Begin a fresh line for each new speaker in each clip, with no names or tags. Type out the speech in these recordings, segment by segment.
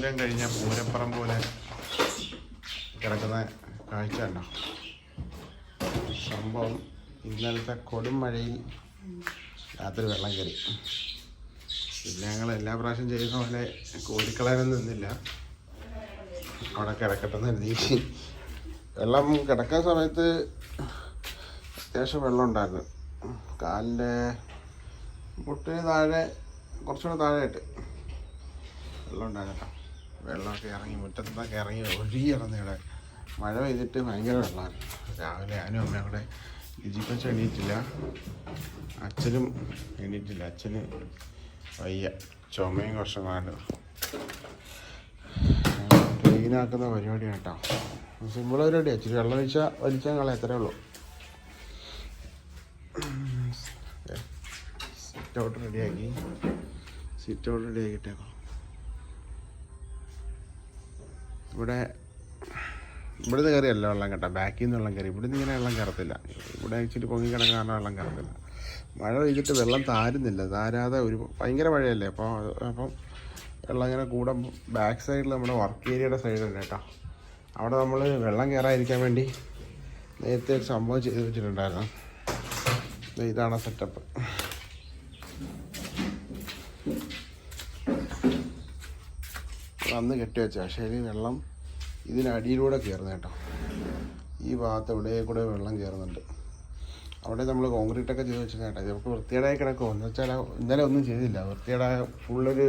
പൂരം കഴിഞ്ഞ പൂരപ്പുറം പോലെ കിടക്കുന്ന കാഴ്ച ഉണ്ടോ സംഭവം ഇന്നലത്തെ കൊടും മഴയിൽ രാത്രി വെള്ളം കയറി. പിന്നെ ഞങ്ങൾ എല്ലാ പ്രാവശ്യം ചെയ്യുന്ന പോലെ കോരിക്കളയാനൊന്നും നിന്നില്ല. അവിടെ കിടക്കട്ടെ എന്ന് കരുതി. വെള്ളം കിടക്കുന്ന സമയത്ത് അത്യാവശ്യം വെള്ളം ഉണ്ടായിരുന്നു. കാലിന്റെ മുട്ടിന് താഴെ കുറച്ചുകൂടെ താഴെയായിട്ട് വെള്ളം ഉണ്ടായിരുന്നു വെള്ളമൊക്കെ ഇറങ്ങി മുറ്റത്തൊക്കെ ഇറങ്ങി ഒഴുകി ഇവിടെ. മഴ പെയ്തിട്ട് ഭയങ്കര വെള്ളമാണ്. രാവിലെ ഞാനും അമ്മയും കൂടെ ലിജിപ്പച്ച എണീറ്റില്ല. അച്ഛനും എണീറ്റില്ല. അച്ഛന് വയ്യ. ചുമയും കുറച്ചുമാണ് ക്ലീനാക്കുന്ന പരിപാടിയാണ് കേട്ടോ. സിമ്പിൾ പരിപാടിയാണ് ഇച്ചിരി വെള്ളം ഒഴിച്ചാൽ വലിച്ചാൽ കളയാം. എത്രയേ ഉള്ളൂ. സിറ്റ് ഔട്ട് റെഡിയാക്കി സിറ്റ് ഔട്ട് റെഡി ഇവിടെ ഇവിടുന്ന് കയറിയല്ല വെള്ളം കേട്ടോ. ബാക്കിൽ നിന്ന് വെള്ളം കയറി. ഇവിടുന്ന് ഇങ്ങനെ വെള്ളം കയറത്തില്ല. ഇവിടെ ഇച്ചിരി പൊങ്ങി കാരണം വെള്ളം കയറത്തില്ല. മഴ പെയ്തിട്ട് വെള്ളം താരുന്നില്ല. താരാതെ ഒരു ഭയങ്കര മഴയല്ലേ? അപ്പോൾ അപ്പം വെള്ളം ഇങ്ങനെ കൂടെ ബാക്ക് സൈഡിൽ നമ്മുടെ വർക്ക് ഏരിയയുടെ സൈഡുണ്ട് കേട്ടോ. അവിടെ നമ്മൾ വെള്ളം കയറാതിരിക്കാൻ വേണ്ടി നേരത്തെ ഒരു സംഭവം ചെയ്ത് വെച്ചിട്ടുണ്ടായിരുന്നു. ഇതാണ് സെറ്റപ്പ് അന്ന് കെട്ടി വെച്ച പക്ഷേ വെള്ളം ഇതിനടിയിലൂടെ കയറുന്നത് കേട്ടോ. ഈ ഭാഗത്ത് ഇവിടെ കൂടെ വെള്ളം കയറുന്നുണ്ട് അവിടെ നമ്മൾ കോൺക്രീറ്റ് ഒക്കെ ചെയ്ത് വെച്ചിരുന്ന കേട്ടോ. നമുക്ക് വൃത്തിയേടായി കിടക്കുമോ എന്ന് വെച്ചാൽ ഇന്നലെ ഒന്നും ചെയ്തില്ല. വൃത്തിയേടായ ഫുള്ളൊരു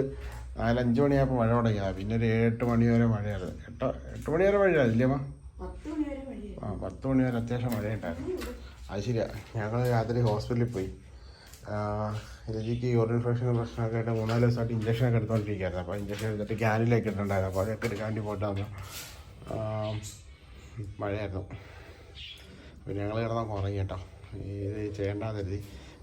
നാലഞ്ച് മണിയായപ്പോൾ മഴ തുടങ്ങിയതാണ് പിന്നെ ഒരു എട്ട് മണി വരെ മഴയായിരുന്നു. എട്ട് എട്ട് മണി വരെ മഴയാണ് ഇല്ലേ
മഴയായിരുന്നു.
ആ പത്ത് മണി വരെ അത്യാവശ്യം മഴയുണ്ടായിരുന്നു. അത് ശരിയാ. ഞങ്ങൾ രാത്രി ഹോസ്പിറ്റലിൽ പോയി. രജിക്ക് യൂറിൻ ഇൻഫെക്ഷൻ പ്രശ്നമൊക്കെ ആയിട്ട് മൂന്നാൽ ദിവസമായിട്ട് ഇഞ്ചക്ഷനൊക്കെ എടുത്തുകൊണ്ടിരിക്കുകയായിരുന്നു അപ്പോൾ ഇഞ്ചക്ഷൻ എടുത്തിട്ട് ക്യാനിലേക്ക് ഇട്ടുണ്ടായിരുന്നു അപ്പോൾ അതൊക്കെ എടുക്കാൻ വേണ്ടി പോയിട്ട് വന്നു. ആ, മഴയായിരുന്നു അപ്പോൾ ഞങ്ങൾ കിടന്നൊക്കെ ഉറങ്ങി കേട്ടോ ഇത് ചെയ്യേണ്ടെന്ന് കരുതി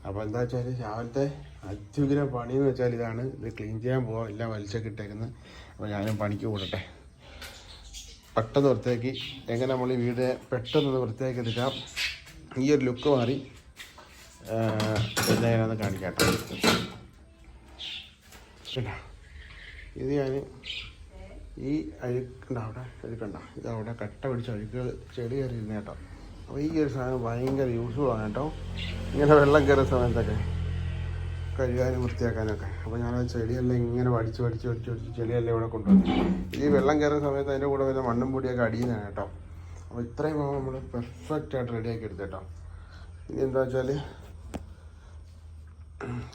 അപ്പോൾ എന്താ വെച്ചാൽ രാവിലത്തെ അത്യുഗ്ര പണി എന്ന് വെച്ചാൽ ഇതാണ്. ഇത് ക്ലീൻ ചെയ്യാൻ പോകാം എല്ലാം വലിച്ചൊക്കെ ഇട്ടേക്കുന്നത് അപ്പോൾ ഞാനും പണിക്ക് കൂടട്ടെ. പെട്ടെന്ന് വൃത്തിയാക്കി. എങ്ങനെ നമ്മൾ ഈ വീട് പെട്ടെന്ന് വൃത്തിയാക്കി എടുക്കാം. ഈ ഒരു ലുക്ക് മാറി. എന്താ ഞാനത് കാണിക്കാം കേട്ടോ. ഇത്. ഞാൻ ഈ അഴുക്കുണ്ട അവിടെ അഴുക്കണ്ട? ഇത് അവിടെ കട്ട പിടിച്ച അഴുക്ക് ചെടി കയറിയിരുന്ന കേട്ടോ. അപ്പോൾ ഈ ഒരു സാധനം ഭയങ്കര യൂസ്ഫുൾ ആണ് കേട്ടോ. ഇങ്ങനെ വെള്ളം കയറുന്ന സമയത്തൊക്കെ കഴുകാനും വൃത്തിയാക്കാനൊക്കെ. അപ്പോൾ ഞാൻ ചെടിയെല്ലാം ഇങ്ങനെ വടിച്ച് വടിച്ച് വടിച്ച് വടിച്ച് ചെടിയെല്ലാം ഇവിടെ കൊണ്ടുവന്നു. ഈ വെള്ളം കയറുന്ന സമയത്ത് അതിന്റെ കൂടെ വരുന്ന മണ്ണും പൊടിയൊക്കെ അടിയുന്നതാണ് കേട്ടോ. അപ്പോൾ ഇത്രയും നമ്മൾ പെർഫെക്റ്റ് ആയിട്ട് റെഡിയാക്കി എടുത്തു കേട്ടോ. ഇനി എന്താ വെച്ചാൽ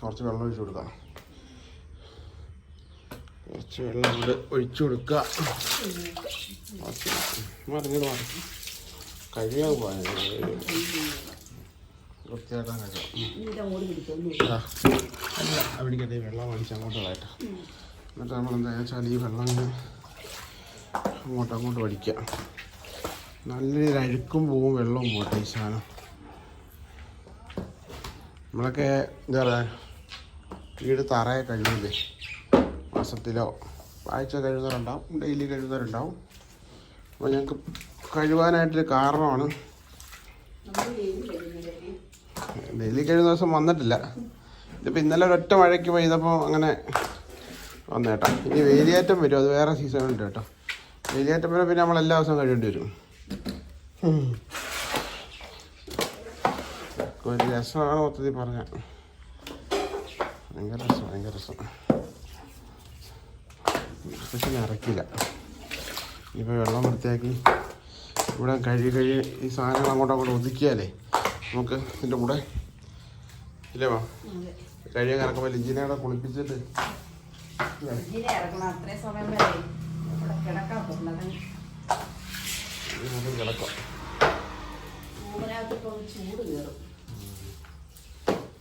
കുറച്ച് വെള്ളം ഒഴിച്ചു കൊടുക്കാം കുറച്ച് വെള്ളം കൊണ്ട് ഒഴിച്ചു കൊടുക്കുക. മറിഞ്ഞത് മാറി പോകാൻ വൃത്തിയാക്കാൻ കഴിയാം അല്ല വെള്ളം അടിച്ച് അങ്ങോട്ട് കളയട്ടെ എന്നിട്ട് നമ്മൾ എന്താ വെച്ചാൽ ഈ വെള്ളം അങ്ങോട്ട് അങ്ങോട്ട് വടിക്കുക നല്ല രീതിയിൽ അഴുക്കും പോവും വെള്ളവും പോട്ടെ ഈ സാധനം. നമ്മളൊക്കെ എന്താ പറയുക വീട് തറയെ കഴിയുന്നില്ലേ മാസത്തിലോ ആഴ്ച കഴുകാറുണ്ടാവും ഡെയിലി കഴുകാറുണ്ടാവും അപ്പോൾ ഞങ്ങൾക്ക് കഴുകാനായിട്ടൊരു കാരണമാണ്. ഡെയിലി കഴിയുന്ന ദിവസം വന്നിട്ടില്ല. ഇതിപ്പോൾ ഇന്നലെ ഒരൊറ്റ മഴയ്ക്ക് പെയ്തപ്പോൾ അങ്ങനെ വന്നേട്ടാ. ഇനി വേലിയേറ്റം വരും അത് വേറെ സീസൺ ഉണ്ട് കേട്ടോ. വേലിയേറ്റം വരെ പിന്നെ നമ്മൾ എല്ലാ ദിവസവും കഴിയേണ്ടി വരും. ഒരു രസമാണ് മൊത്തത്തിൽ പറഞ്ഞ. ഭയങ്കര രസം ഭയങ്കര രസം. പക്ഷെ നിറക്കില്ല ഇപ്പോൾ വെള്ളം വൃത്തിയാക്കി ഇവിടെ കഴുകി കഴുകി ഈ സാധനങ്ങൾ അങ്ങോട്ടും അങ്ങോട്ട് ഒതുക്കിയാലേ നമുക്ക് ഇതിന്റെ കൂടെ ഇല്ലേ വാ? കഴിയാൻ കിടക്കുമ്പോൾ ലിജിനെ കൂടെ കുളിപ്പിച്ചിട്ട്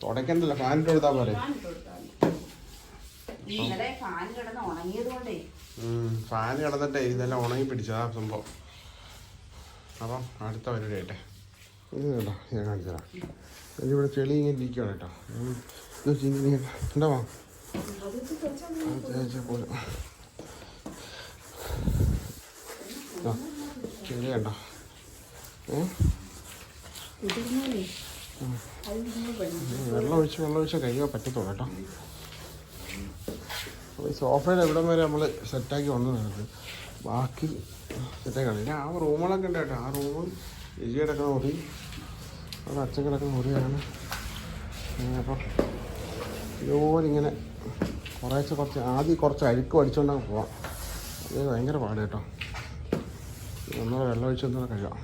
തുടക്കണ്ടല്ലോ ഫാനിട്ട് കൊടുത്താൽ പോരെ
ഫാൻ ഇട്ട് കൊടുത്താൽ മതി. ഇന്നലെ ഫാൻ കിടന്ന് ഉണങ്ങിയത് കൊണ്ടേ.
ഫാൻ കിടന്നിട്ടേ ഇതെല്ലാം ഉണങ്ങി പിടിച്ചതാ സംഭവം. അപ്പം അടുത്ത പരിപാടി ആയിട്ടെ. ഇത് കേട്ടോ ഞാൻ കാണിച്ചു തരാം. ഇതിവിടെ ചെളി ഇങ്ങനെ ഇരിക്കുകയാണ് കേട്ടോ. ഉണ്ടാവാ പോലും ചെളി കണ്ടോ? വെള്ളം ഒഴിച്ച് വെള്ളം ഒഴിച്ച് കഴിയാൻ പറ്റത്തുള്ളൂ കേട്ടോ. അപ്പോൾ ഈ സോഫയുടെ എവിടം വരെ നമ്മൾ സെറ്റാക്കി വന്നതാണ് ബാക്കി സെറ്റാക്കി പിന്നെ ആ റൂമുകളൊക്കെ ഉണ്ട് കേട്ടോ. ആ റൂമും എജി കിടക്കുന്ന മുറി അവിടെ അച്ഛൻ കിടക്കുന്ന മുറിയാണ്. അപ്പോൾ ഇതുപോലെ ഇങ്ങനെ കുറേശ്ശെ കുറച്ച് ആദ്യം കുറച്ച് അഴുക്ക് പഠിച്ചുകൊണ്ടങ്ങ് പോവാം. അത് ഭയങ്കര പാട് കേട്ടോ. ഒന്നുകൂടെ വെള്ളം ഒഴിച്ചൊന്നോ കഴിയാം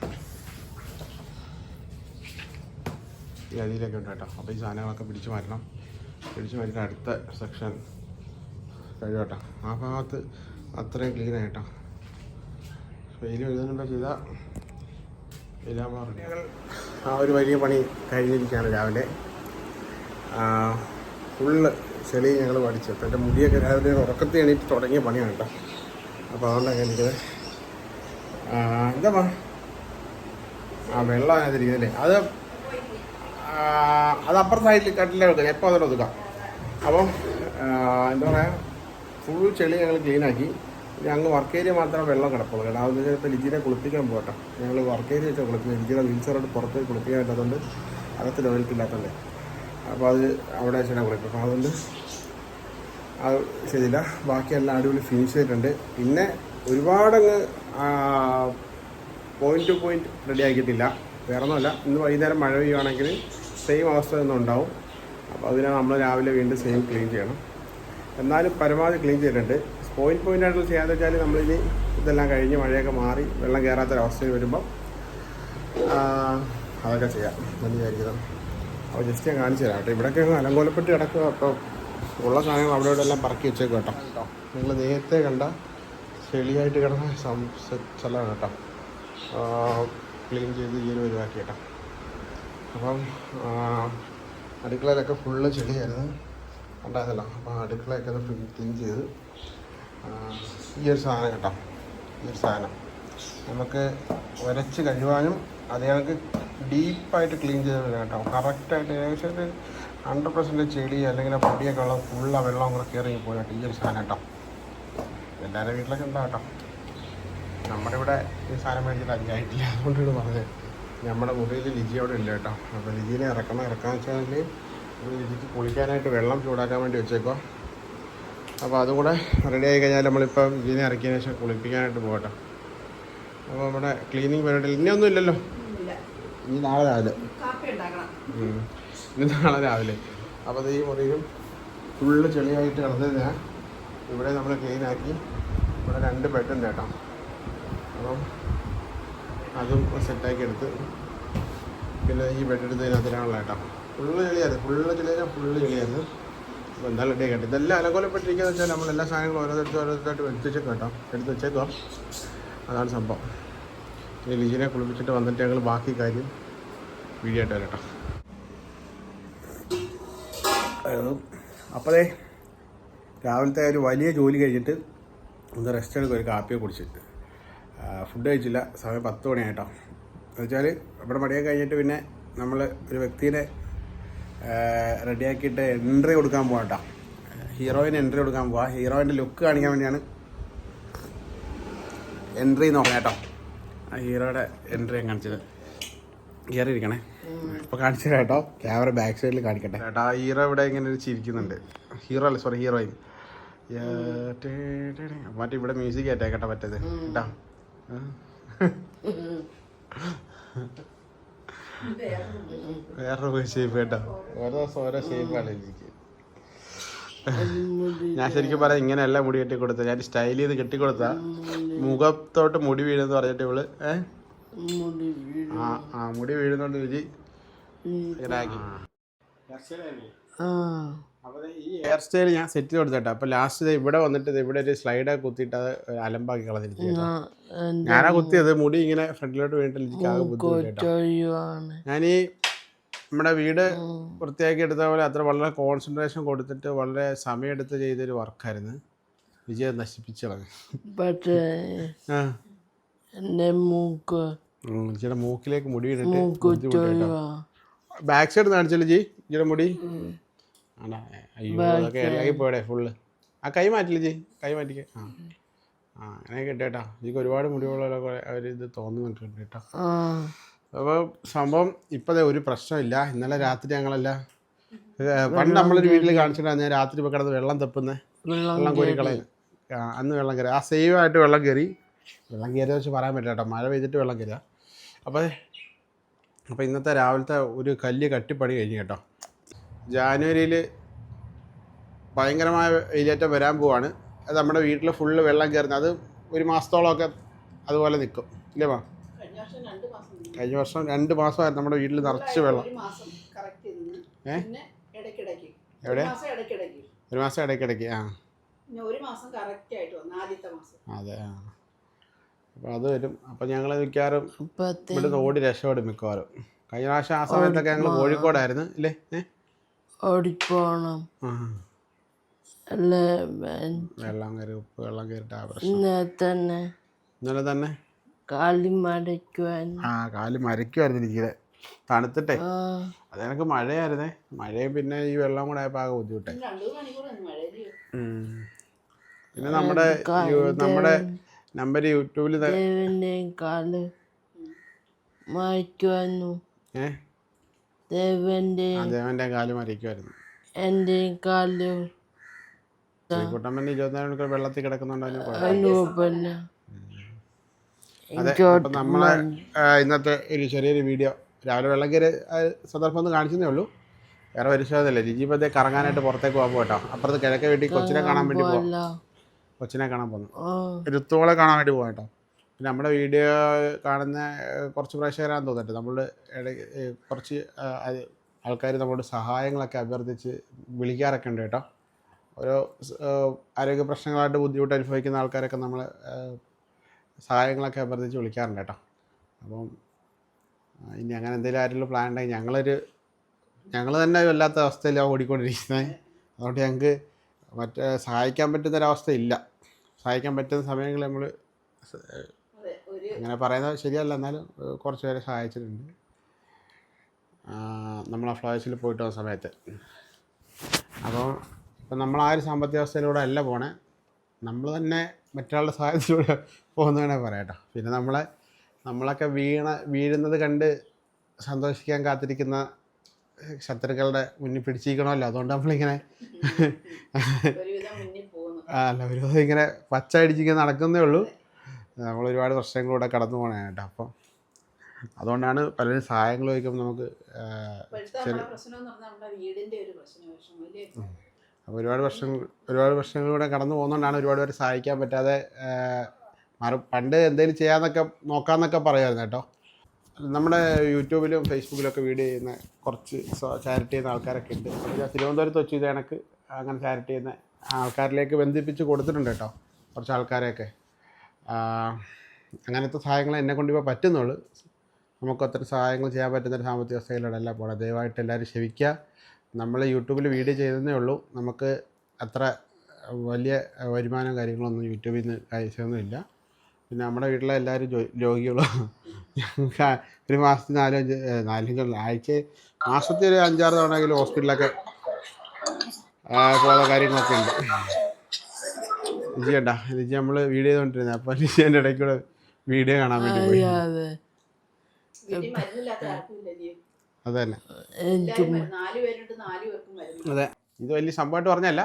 ഈ അരിയിലൊക്കെ ഉണ്ട് കേട്ടോ. അപ്പോൾ ഈ സാധനങ്ങളൊക്കെ പിടിച്ചു മാറ്റണം. പിടിച്ചു മാറ്റിയിട്ട് അടുത്ത സെക്ഷൻ കഴിവട്ടോ ആ ഭാഗത്ത് അത്രയും ക്ലീൻ ആയിട്ടോ. വെയിൽ എഴുതുന്നുണ്ടോ ചെയ്താൽ എല്ലാം ആ ഒരു വലിയ പണി കഴിഞ്ഞിരിക്കുകയാണ് രാവിലെ. ഫുള്ള് ചെളി ഞങ്ങൾ പഠിച്ചു അപ്പോൾ എന്റെ മുടിയൊക്കെ രാവിലെ ഉറക്കത്തിൽ എണീറ്റ് തുടങ്ങിയ പണിയാണ് കേട്ടോ. അപ്പോൾ അതുകൊണ്ടാണ് എനിക്ക് എന്താ ആ വെള്ളം അതിരിക്കുന്നല്ലേ അത് അത് അപ്പുറത്തായിട്ട് സൈഡിൽ കട്ടിലെ വെക്കുന്നത് എപ്പോൾ അതോടെ ഒതുക്കാം അപ്പം എന്താ പറയുക ഫുൾ ചെളി ഞങ്ങൾ ക്ലീനാക്കി ഇനി അങ്ങ് വർക്ക് ഏരിയ മാത്രമേ വെള്ളം കിടപ്പുള്ളൂ. കേട്ടോ. അതെന്ന് വെച്ചാൽ ലിജിനെ കുളിപ്പിക്കാൻ പോകട്ടെ. ഞങ്ങൾ വർക്ക് ഏരിയ വെച്ചാൽ കുളിപ്പിക്കുക. ലിജിനെ വീൽച്ചറോട് പുറത്ത് കുളിപ്പിക്കാൻ പറ്റാത്തതുകൊണ്ട് അകത്ത് ടോയ്ലറ്റില്ലാത്തതുകൊണ്ട് അപ്പോൾ അത് അവിടെ വെച്ചാൽ കുളിപ്പിക്കും അതുകൊണ്ട് അത് ശരിയില്ല ബാക്കിയെല്ലാം അടിപൊളി ഫിനിഷ് ചെയ്തിട്ടുണ്ട്. പിന്നെ ഒരുപാടങ്ങ് പോയിന്റ് ടു പോയിന്റ് റെഡി ആക്കിയിട്ടില്ല. വേറെ ഒന്നുമല്ല ഇന്ന് വൈകുന്നേരം മഴ പെയ്യുവാണെങ്കിൽ സെയിം അവസ്ഥ ഒന്നും ഉണ്ടാവും. അപ്പോൾ അതിനെ നമ്മൾ രാവിലെ വീണ്ടും സെയിം ക്ലീൻ ചെയ്യണം. എന്നാലും പരമാവധി ക്ലീൻ ചെയ്തിട്ടുണ്ട്. പോയിന്റ് പോയിന്റ് ആയിട്ട് ചെയ്യാന്ന് വെച്ചാൽ നമ്മളിനി ഇതെല്ലാം കഴിഞ്ഞ് മഴയൊക്കെ മാറി വെള്ളം കയറാത്തൊരവസ്ഥയിൽ വരുമ്പോൾ അതൊക്കെ ചെയ്യാം. എന്ന് വിചാരിക്കുന്നത് അപ്പോൾ ജസ്റ്റ് ഞാൻ കാണിച്ചു തരാം കേട്ടോ. ഇവിടെയൊക്കെ അലങ്കോലപ്പെട്ട് കിടക്കുക. അപ്പോൾ ഉള്ള സാധനങ്ങൾ അവിടെ ഇവിടെ എല്ലാം പറക്കി വെച്ചേക്കും കേട്ടോ. നിങ്ങൾ നേരത്തെ കണ്ട ചെളിയായിട്ട് കിടന്ന സ്ഥലമാണ് കേട്ടോ. ക്ലീൻ ചെയ്ത് ഈ ഒരു ഒഴിവാക്കി കേട്ടോ. അപ്പം അടുക്കളയിലൊക്കെ ഫുള്ള് ചെളിയായിരുന്നു. ഉണ്ടായിരുന്നല്ലോ. അപ്പോൾ അടുക്കളയൊക്കെ ഒന്ന് ക്ലീൻ ചെയ്ത് ഈ ഒരു സാധനം കേട്ടോ. ഈ ഒരു സാധനം. നമുക്ക് ഉരച്ച് കഴിവാനും അത് ഞങ്ങൾക്ക് ഡീപ്പായിട്ട് ക്ലീൻ ചെയ്ത് വരാം കേട്ടോ. കറക്റ്റായിട്ട് ഏകദേശം ഒരു ഹൺഡ്രഡ് പെർസെന്റ് ചെടി അല്ലെങ്കിൽ പൊടിയൊക്കെ ഉള്ള ഫുള്ള വെള്ളം കൂടെ കയറി പോയി കേട്ടോ ഈ ഒരു സാധനം കേട്ടോ. എല്ലാവരുടെ വീട്ടിലൊക്കെ ഉണ്ടാവും കേട്ടോ. നമ്മുടെ ഇവിടെ ഈ സാധനം മേടിച്ചിട്ട് അഞ്ചായിട്ടില്ല അതുകൊണ്ടാണ് പറഞ്ഞത് നമ്മുടെ മുറിയിൽ ലിജി അവിടെ ഉണ്ട് കേട്ടോ. അപ്പോൾ ലിജിനെ ഇറക്കണം. ഇറക്കാന്ന് വെച്ചാൽ ലിജിക്ക് കുളിക്കാനായിട്ട് വെള്ളം ചൂടാക്കാൻ വേണ്ടി വെച്ചേക്കോ അപ്പോൾ അതുകൂടെ റെഡി ആയി കഴിഞ്ഞാൽ നമ്മളിപ്പം ഇതിനെ ഇറക്കിയതിന് ശേഷം കുളിപ്പിക്കാനായിട്ട് പോകട്ടെ. അപ്പോൾ നമ്മുടെ ക്ലീനിങ് പരിപാടിയിൽ ഇനിയൊന്നും ഇല്ലല്ലോ.
ഇല്ല.
ഇനി നാളെ രാവിലെ. ഇനി നാളെ രാവിലെ. അപ്പോൾ അത് ഈ മുറിയിലും ഫുള്ള് ചെളിയായിട്ട് കിടന്നതിനാ ഇവിടെ നമ്മൾ ക്ലീനാക്കി ഇവിടെ രണ്ട് ബെഡ് ഉണ്ട് കേട്ടോ. അപ്പം അതും സെറ്റാക്കി എടുത്ത് പിന്നെ ഈ ബെഡ് എടുത്തതിനകത്തിനാണല്ലോ ഏട്ടാ കേട്ടോ. ഫുള്ള് ചെളിയായിരുന്നു ഫുള്ള് ചെളിയായിരുന്നു ഫുള്ള് ചെളിയായിരുന്നു അപ്പോൾ എന്തായാലും റെഡി കേട്ടോ ഇതെല്ലാം അലങ്കോലപ്പെട്ടിരിക്കുന്നത് വെച്ചാൽ നമ്മൾ എല്ലാ സാധനങ്ങളും ഓരോരുത്തർ ഓരോരുത്തരായിട്ട് എടുത്ത് വെച്ചേക്കും കേട്ടോ എടുത്ത് വെച്ചേക്കോ അതാണ് സംഭവം. ഇനി ലിജിനെ കുളിപ്പിച്ചിട്ട് വന്നിട്ട് ഞങ്ങൾ ബാക്കി കാര്യം വീഡിയോ ആയിട്ട് വരട്ടോ. അപ്പോഴേ രാവിലത്തെ ഒരു വലിയ ജോലി കഴിഞ്ഞിട്ട് ഒന്ന് റെസ്റ്റ് എടുക്കും ഒരു കാപ്പിയെ കുടിച്ചിട്ട്. ഫുഡ് കഴിച്ചില്ല. സമയം പത്ത് മണിയായിട്ടോ. എന്നുവെച്ചാൽ ഇവിടെ പണിയൊക്കെ കഴിഞ്ഞിട്ട് പിന്നെ നമ്മൾ ഒരു വ്യക്തിനെ റെഡിയാക്കിയിട്ട് എൻട്രി കൊടുക്കാൻ പോകാം കേട്ടോ ഹീറോയിന് എൻട്രി കൊടുക്കാൻ പോവാം. ഹീറോയിന്റെ ലുക്ക് കാണിക്കാൻ വേണ്ടിയാണ് എൻട്രി നോക്കാം കേട്ടോ ആ ഹീറോയുടെ എൻട്രി ഞാൻ കാണിച്ചത്. കയറി ഇരിക്കണേ ഇപ്പോൾ കാണിച്ചത് കേട്ടോ ക്യാമറ ബാക്ക് സൈഡിൽ കാണിക്കട്ടെ. ചേട്ടാ ആ ഹീറോ ഇവിടെ ഇങ്ങനെ ഒരു ചിരിക്കുന്നുണ്ട്. ഹീറോ അല്ല? Sorry heroine. മറ്റേ ഇവിടെ മ്യൂസിക് ആയിട്ടേക്കട്ടെ പറ്റത് കേട്ടോ വേറൊരു ഷേപ്പ് കേട്ടോ. ഓരോ ദിവസം ഓരോ ഷേപ്പാണ് എനിക്ക്. ഞാൻ ശരിക്കും പറയാം ഇങ്ങനെയല്ല മുടി കെട്ടി കൊടുത്ത ഞാൻ സ്റ്റൈൽ ചെയ്ത് കെട്ടി കൊടുത്ത മുഖത്തോട്ട് മുടി വീഴുന്ന് പറഞ്ഞിട്ട് ഇവൾ ഏ? ആ ആ മുടി വീഴുന്നോണ്ട് രുചി ഇതാക്കി അപ്പൊ ദേ ഈ ഹെയർ സ്റ്റൈൽ ഞാൻ സെറ്റ് ചെയ്ത് കൊടുത്തേട്ടാ അപ്പോൾ ലാസ്റ്റ് ഇവിടെ വന്നിട്ട് ഇവിടെ ഒരു സ്ലൈഡ് കുത്തിയിട്ട് അത് അലമ്പാക്കി കളഞ്ഞിരിക്കും ഞാനാ കുത്തിയത് മുടി ഇങ്ങനെ ഫ്രണ്ടിലോട്ട് വീണിട്ട് ആകെ ബുദ്ധിമുട്ടാ ഞാൻ ഈ നമ്മുടെ വീട് വൃത്തിയാക്കി എടുത്ത പോലെ അത്ര വളരെ കോൺസെൻട്രേഷൻ കൊടുത്തിട്ട് വളരെ സമയമെടുത്ത് ചെയ്തൊരു വർക്കായിരുന്നു വിജയ നശിപ്പിച്ചു കളഞ്ഞു
മൂക്ക്
ഉം, മൂക്കിലേക്ക് മുടി
ഇട്ടിട്ട്
ബാക്ക് സൈഡ് കാണിച്ചല്ലേ ജി ജിയുടെ മുടി. അതൊക്കെ ഇളകി പോയടെ ഫുള്ള് ആ കൈ മാറ്റില്ല ജി? കൈ മാറ്റിക്ക. ആ. ആ അങ്ങനെ കിട്ടേട്ടാ എനിക്ക് ഒരുപാട് മുടിവുള്ള അവരിത് ഇത് തോന്നുന്നുണ്ട് കേട്ടോ. അപ്പോൾ സംഭവം ഇപ്പതേ ഒരു പ്രശ്നമില്ല. ഇന്നലെ രാത്രി ഞങ്ങളല്ല പണ്ട് നമ്മളൊരു വീട്ടിൽ കാണിച്ചിട്ടാണ് ഞാൻ രാത്രി ഇപ്പോൾ കിടന്ന് വെള്ളം തപ്പുന്നത്
വെള്ളം
കോരി കോരിക്കളയും അന്ന് വെള്ളം കയറി ആ സേവ് ആയിട്ട് വെള്ളം കയറി വെള്ളം കയറിയ വെച്ച് പറയാൻ പറ്റില്ല കേട്ടോ. മഴ പെയ്തിട്ട് വെള്ളം കയറുക അപ്പോൾ അപ്പോൾ ഇന്നത്തെ രാവിലത്തെ ഒരു കല്ല് കട്ടിപ്പണി കഴിഞ്ഞു കേട്ടോ. ജാനുവരിയിൽ ഭയങ്കരമായ വെയിലേറ്റം വരാൻ പോവാണ്. അത് നമ്മുടെ വീട്ടിൽ ഫുള്ള് വെള്ളം കയറുന്നത് അത് ഒരു മാസത്തോളമൊക്കെ അതുപോലെ നിൽക്കും ഇല്ലേ മാ?
കഴിഞ്ഞ വർഷം രണ്ട് മാസം
കഴിഞ്ഞ വർഷം രണ്ട് മാസമായിരുന്നു നമ്മുടെ വീട്ടിൽ നിറച്ച് വെള്ളം. ഏ? എവിടെ?
ഒരു മാസം ഇടയ്ക്കിടയ്ക്ക്.
ഒരു മാസം ഇടയ്ക്കിടയ്ക്ക് ആ. അതെ ആ. അപ്പോൾ അത് വരും. അപ്പോൾ ഞങ്ങൾ മിക്കവാറും ഇവിടുന്ന് ഓടി രക്ഷപ്പെടും മിക്കവാറും. കഴിഞ്ഞ പ്രാവശ്യം ആ സമയത്തൊക്കെ ഞങ്ങൾ കോഴിക്കോടായിരുന്നു ഇല്ലേ? ഏ?
ഓടിപ്പോണം
വെള്ളം കയറി ഉപ്പ് വെള്ളം കയറിട്ട്
ഇന്നലെ തന്നെ.
ഇന്നലെ തന്നെ?
കാലി മരയ്ക്കുവാൻ.
ആ കാലി മരയ്ക്കുമായിരുന്നു ഇരിക്കുന്നത് തണുത്തിട്ടേ. അത് എനിക്ക് മഴയായിരുന്നേ. മഴയും പിന്നെ ഈ വെള്ളം കൂടെ ആയപ്പോൾ ആകെ ബുദ്ധിമുട്ടേ
പിന്നെ
നമ്മുടെ നമ്മുടെ നമ്പർ യൂട്യൂബിൽ
കാൽ മായ്ക്കുവാന്നു.
ഏ?
ദേവന്റെയും
ദേവന്റെ കാൽ മരിക്കുമായിരുന്നു
എന്റെ കാൽ
ശ്രീകുട്ടമ്മന്റെ ഇരുപത്തിനാല് മണിക്കൂർ വെള്ളത്തിൽ കിടക്കുന്നുണ്ട് അതിന് കുഴപ്പം.
അനുഭവപ്പല്ല
അതെ അപ്പം നമ്മളെ ഇന്നത്തെ ഒരു ചെറിയൊരു വീഡിയോ. രാവിലെ വെള്ളം കയറി സന്ദർഭം ഒന്ന് കാണിച്ചതേ ഉള്ളൂ. വേറെ പരിശോധനയില്ല. ലിജിപ്പത്തെ കറങ്ങാനായിട്ട് പുറത്തേക്ക് പോകാൻ പോട്ടോ അപ്പുറത്ത് കിഴക്കെ വീട്ടിൽ കൊച്ചിനെ കാണാൻ വേണ്ടി പോകാം കൊച്ചിനെ കാണാൻ പോകുന്നു ഋത്തുകളെ കാണാൻ വേണ്ടി പോകാം കേട്ടോ. നമ്മുടെ വീഡിയോ കാണുന്ന കുറച്ച് പ്രേക്ഷകരാണെന്ന് തോന്നട്ടെ നമ്മൾ കുറച്ച് ആൾക്കാർ നമ്മളോട് സഹായങ്ങളൊക്കെ അഭ്യർത്ഥിച്ച് വിളിക്കാറൊക്കെ ഉണ്ട് കേട്ടോ. ഓരോ ആരോഗ്യ പ്രശ്നങ്ങളായിട്ട് ബുദ്ധിമുട്ട് അനുഭവിക്കുന്ന ആൾക്കാരൊക്കെ നമ്മൾ സഹായങ്ങളൊക്കെ അഭ്യർത്ഥിച്ച് വിളിക്കാറുണ്ട് കേട്ടോ. അപ്പം ഇനി അങ്ങനെ എന്തെങ്കിലും ആരെങ്കിലും പ്ലാൻ ഉണ്ടെങ്കിൽ ഞങ്ങളൊരു ഞങ്ങൾ തന്നെ വല്ലാത്ത അവസ്ഥയിലാണ് ഓടിക്കൊണ്ടിരിക്കുന്നത് അതുകൊണ്ട് ഞങ്ങൾക്ക് മറ്റേ സഹായിക്കാൻ പറ്റുന്നൊരവസ്ഥ ഇല്ല സഹായിക്കാൻ പറ്റുന്ന സമയങ്ങളിൽ നമ്മൾ അങ്ങനെ പറയുന്നത് ശരിയല്ല എന്നാലും കുറച്ച് പേരെ സഹായിച്ചിട്ടുണ്ട്. നമ്മൾ ആ ഫ്ലവേഴ്സിൽ പോയിട്ട് വന്ന സമയത്ത്. അപ്പോൾ ഇപ്പം നമ്മൾ ആ ഒരു സാമ്പത്തിക അവസ്ഥയിലൂടെ അല്ല പോണേ. നമ്മൾ തന്നെ മറ്റൊരാളുടെ സഹായത്തിലൂടെ പോകുന്ന വേണേൽ പറയാം പിന്നെ നമ്മളെ നമ്മളൊക്കെ വീണ വീഴുന്നത് കണ്ട് സന്തോഷിക്കാൻ കാത്തിരിക്കുന്ന ശത്രുക്കളുടെ മുന്നിൽ പിടിച്ചിരിക്കണമല്ലോ. അതുകൊണ്ട് നമ്മളിങ്ങനെ അല്ല ഒരു ഇങ്ങനെ പച്ച അടിച്ചിങ്ങനെ നടക്കുന്നേ ഉള്ളൂ. നമ്മൾ ഒരുപാട് പ്രശ്നങ്ങളിലൂടെ കടന്നു പോകണേ കേട്ടോ. അപ്പം അതുകൊണ്ടാണ് പലരും സഹായങ്ങൾ ചോദിക്കുമ്പോൾ നമുക്ക് അപ്പോൾ ഒരുപാട് പ്രശ്നങ്ങൾ ഒരുപാട് പ്രശ്നങ്ങളിലൂടെ കടന്നു പോകുന്നതുകൊണ്ടാണ് ഒരുപാട് പേര് സഹായിക്കാൻ പറ്റാതെ മറു. പണ്ട് എന്തെങ്കിലും ചെയ്യാമെന്നൊക്കെ നോക്കാമെന്നൊക്കെ പറയുമായിരുന്നു കേട്ടോ. നമ്മുടെ യൂട്യൂബിലും ഫേസ്ബുക്കിലൊക്കെ വീഡിയോ ചെയ്യുന്ന കുറച്ച് ചാരിറ്റി ചെയ്യുന്ന ആൾക്കാരൊക്കെ ഉണ്ട്. തിരുവനന്തപുരത്ത് വെച്ച് ഇത് കണക്ക് അങ്ങനെ ചാരിറ്റി ചെയ്യുന്ന ആൾക്കാരിലേക്ക് ബന്ധിപ്പിച്ച് കൊടുത്തിട്ടുണ്ട് കേട്ടോ കുറച്ച് ആൾക്കാരെയൊക്കെ. അങ്ങനത്തെ സഹായങ്ങൾ എന്നെ കൊണ്ട് ഇപ്പോൾ പറ്റുന്നുള്ളൂ. നമുക്ക് അത്ര സഹായങ്ങൾ ചെയ്യാൻ പറ്റുന്ന ഒരു സാമ്പത്തിക അവസ്ഥയിലൂടെയല്ല പോണെ. ദയവായിട്ട് എല്ലാവരും ക്ഷമിക്കുക നമ്മൾ യൂട്യൂബിൽ വീഡിയോ ചെയ്തതേ ഉള്ളൂ. നമുക്ക് അത്ര വലിയ വരുമാനം കാര്യങ്ങളൊന്നും യൂട്യൂബിൽ നിന്ന് കഴിച്ചൊന്നുമില്ല പിന്നെ നമ്മുടെ വീട്ടിലെ എല്ലാവരും രോഗികളും ഞങ്ങൾക്ക് ഒരു മാസത്തിൽ നാലഞ്ച് നാലഞ്ച് ആഴ്ച മാസത്തിൽ ഒരു അഞ്ചാറ് തവണയെങ്കിലും ഹോസ്പിറ്റലൊക്കെ പോകുന്ന കാര്യങ്ങളൊക്കെ ഉണ്ട്. ലിജി കണ്ട ലിജി നമ്മൾ വീഡിയോ ചെയ്തുകൊണ്ടിരുന്നത് അപ്പൊ ലിജി എന്റെ ഇടയ്ക്ക് കൂടെ വീഡിയോ കാണാൻ വേണ്ടി പോയി. അത്.
മരുന്ന്.
അതെ. ഇത് വലിയ സംഭവമായിട്ട് പറഞ്ഞല്ല.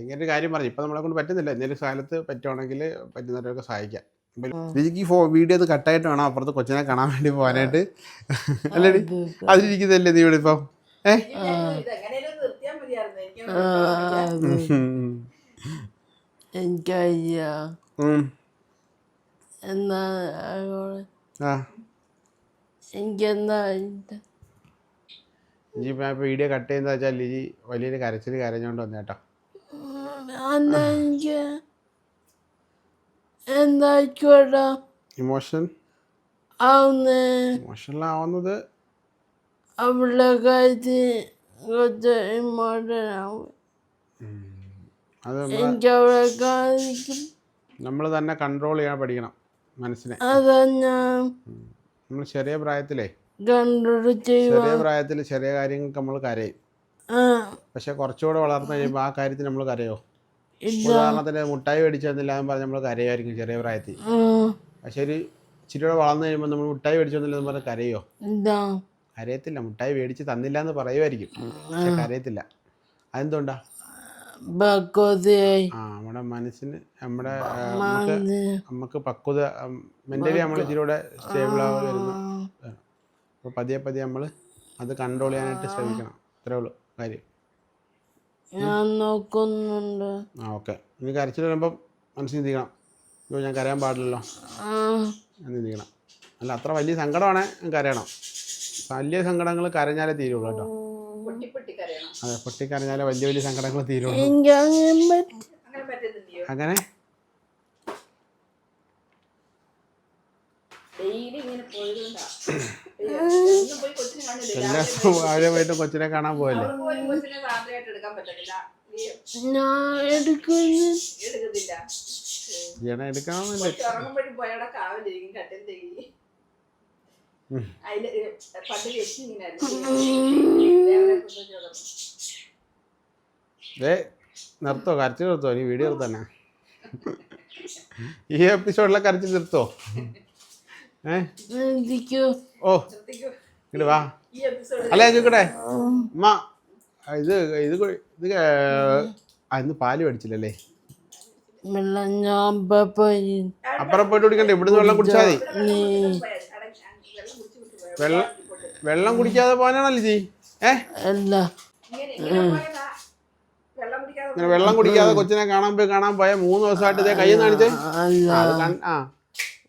ഇങ്ങനെ ഒരു കാര്യം പറഞ്ഞു. ഇപ്പൊ നമ്മളെ കൊണ്ട് പറ്റുന്നില്ല. എന്തെങ്കിലും കാലത്ത് പറ്റുവാണെങ്കിൽ പറ്റുന്നവരൊക്കെ സഹായിക്കാം. ലിജിക്ക് ഫോ വീഡിയോ അത് കട്ടായിട്ട് വേണം. അപ്പുറത്ത് കൊച്ചിനെ കാണാൻ വേണ്ടി പോകാനായിട്ട്. അല്ലേ അതിലിരിക്കുന്നതല്ലേ നീ ഇവിടെ ഇപ്പം? ഏ
ഇത് എങ്ങനെയാലും നിർത്തിയാൽ മതിയായിരുന്നു എനിക്ക്
ആ, അത് എനിക്കറിയ
ഉം.
എന്നാ
ഇപ്പം ഇപ്പോൾ വീഡിയോ കട്ട് ചെയ്യുന്ന വെച്ചാൽ ലിജി വലിയൊരു കരച്ചിൽ കരഞ്ഞോണ്ട് വന്നു കേട്ടോ
അന്നാ എനിക്ക് എന്തായിക്കോട്ടെ?
ഇമോഷൻ ഇമോഷണൽ ആവുന്നത്
അവളുടെ കാര്യത്തിൽ ഇമോഷൻ ആവും.
അത് നമ്മൾ തന്നെ കൺട്രോൾ ചെയ്യാൻ പഠിക്കണം മനസ്സിനെ. നമ്മൾ ചെറിയ പ്രായത്തിലേ ചെറിയ പ്രായത്തിൽ ചെറിയ കാര്യങ്ങൾക്ക് നമ്മൾ കരയും. പക്ഷെ കുറച്ചുകൂടെ വളർന്നു കഴിയുമ്പോൾ ആ കാര്യത്തിൽ നമ്മൾ കരയോ? ഉദാഹരണത്തിന് മുട്ടായി മേടിച്ചു തന്നില്ല എന്ന് പറഞ്ഞ് നമ്മൾ കരയായിരിക്കും ചെറിയ പ്രായത്തിൽ. പക്ഷെ ഒരു ഇച്ചിരിയോടെ വളർന്നു കഴിയുമ്പോൾ നമ്മൾ മുട്ടായി മേടിച്ചു തന്നില്ല എന്ന് പറഞ്ഞാൽ കരയോ കരയത്തില്ല. മുട്ടായി മേടിച്ച് തന്നില്ല എന്ന് പറയുമായിരിക്കും. പക്ഷെ കരയത്തില്ല. അതെന്തുകൊണ്ടാ?
പക്വതയായി
ആ നമ്മുടെ മനസ്സിന് നമ്മുടെ നമുക്ക് നമുക്ക് പക്വത മെന്റലി നമ്മൾ ഇതിലൂടെ സ്റ്റേബിൾ ആവുക അപ്പൊ അപ്പോൾ പതിയെ പതിയെ നമ്മൾ അത് കൺട്രോൾ ചെയ്യാനായിട്ട് ശ്രമിക്കണം. അത്രേ ഉള്ളൂ കാര്യം.
ഞാൻ നോക്കുന്നുണ്ട്.
ആ ഓക്കെ. ഇനി കരച്ചിൽ വരുമ്പം മനസ്സിൽ ചിന്തിക്കണം അയ്യോ ഞാൻ കരയാൻ പാടില്ലല്ലോ. എന്ന് ചിന്തിക്കണം അല്ല അത്ര വലിയ സങ്കടമാണെങ്കിൽ കരയണം. വലിയ സങ്കടങ്ങൾ കരഞ്ഞാലേ തീരുള്ളൂ കേട്ടോ. അതെ പൊട്ടിക്കറിഞ്ഞാലേ വലിയ വലിയ സങ്കടങ്ങൾ തീരുള്ളൂ.
അങ്ങനെ?
എല്ലാ കൊച്ചിനെ കാണാൻ പോയല്ലേ എടുക്കണമെന്നില്ല
പണ്ട് വെച്ച് ഇങ്ങനെ
നിർത്തോ കരച്ചിൽ നിർത്തോ ഇനി വീഡിയോ തന്നെ ഈ എപ്പിസോഡിലെ കരച്ചിൽ നിർത്തോ. ഏ? ഓ ഇങ്ങോട്ട് വാ.
ഈ എപ്പിസോഡ്
അല്ലേ ചോക്കട്ടെ അമ്മ ഇത് ഇത് ഇത് അന്ന് പാൽ മേടിച്ചില്ലല്ലേ?
പോയി
അപ്പുറം പോയിട്ട് കുടിക്കണ്ടേ ഇവിടുന്ന് വെള്ളം കുടിച്ചാൽ മതി
നീ
വെള്ളം കുടിച്ചു വിട്ടു പോയത്
വെള്ളം കുടിക്കാതെ പോകാനാണല്ലോ ജി ഏ?
ഇങ്ങനെ ഇങ്ങനെ വെള്ളം കുടിക്കാതെ
ഇങ്ങനെ വെള്ളം കുടിക്കാതെ കൊച്ചിനെ കാണാൻ പോയി കാണാൻ പോയ മൂന്ന് ദിവസമായിട്ട് ഇതേ കൈ കാണിച്ചേ.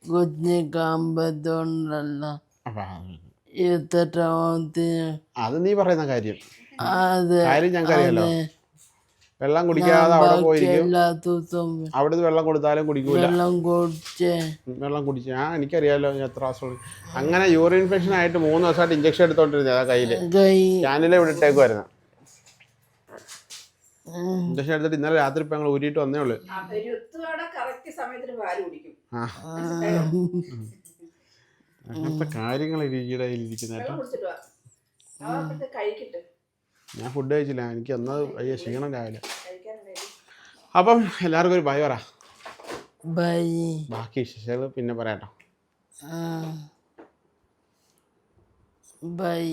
കൊച്ചിനെ കാണുമ്പോണ്ടല്ല ആ. അപ്പൊ.
ഇത്തരത്തിന്
അത് നീ പറയുന്ന കാര്യം.
അതെ
കാര്യം ഞങ്ങൾക്കറിയാലോ. വെള്ളം കുടിക്കാതെ അവിടെ പോയിരിക്കും.
അവിടെ
അവിടുന്ന് വെള്ളം കൊടുത്താലും കുടിക്കൂല.
വെള്ളം കുടിച്ച്.
ആ എനിക്കറിയാലോ ഞാൻ എത്ര ആസുഖം അങ്ങനെ യൂറിൻ ഇൻഫെക്ഷൻ ആയിട്ട് മൂന്ന് ദിവസമായിട്ട് ഇഞ്ചക്ഷൻ എടുത്തോണ്ടിരുന്നത് ആ കയ്യിൽ.
ഞാനിലെ
ചാനലിൽ വരുന്ന ഇഞ്ചക്ഷൻ എടുത്തിട്ട് ഇന്നലെ രാത്രി ഇപ്പൊ ഞങ്ങൾ ഊരിയിട്ട് വന്നേ ഉള്ളു. അങ്ങനത്തെ കാര്യങ്ങൾ ഇരിക്കുന്ന
കഴിക്കട്ടെ
ഞാൻ ഫുഡ് കഴിച്ചില്ല. എനിക്ക് അന്ന് അയ്യോ ക്ഷീണം രാവിലെ. അപ്പം എല്ലാവർക്കും ഒരു ബൈ പറ.
ബൈ
ബാക്കി വിശേഷങ്ങൾ പിന്നെ പറയാട്ടോ.
ബൈ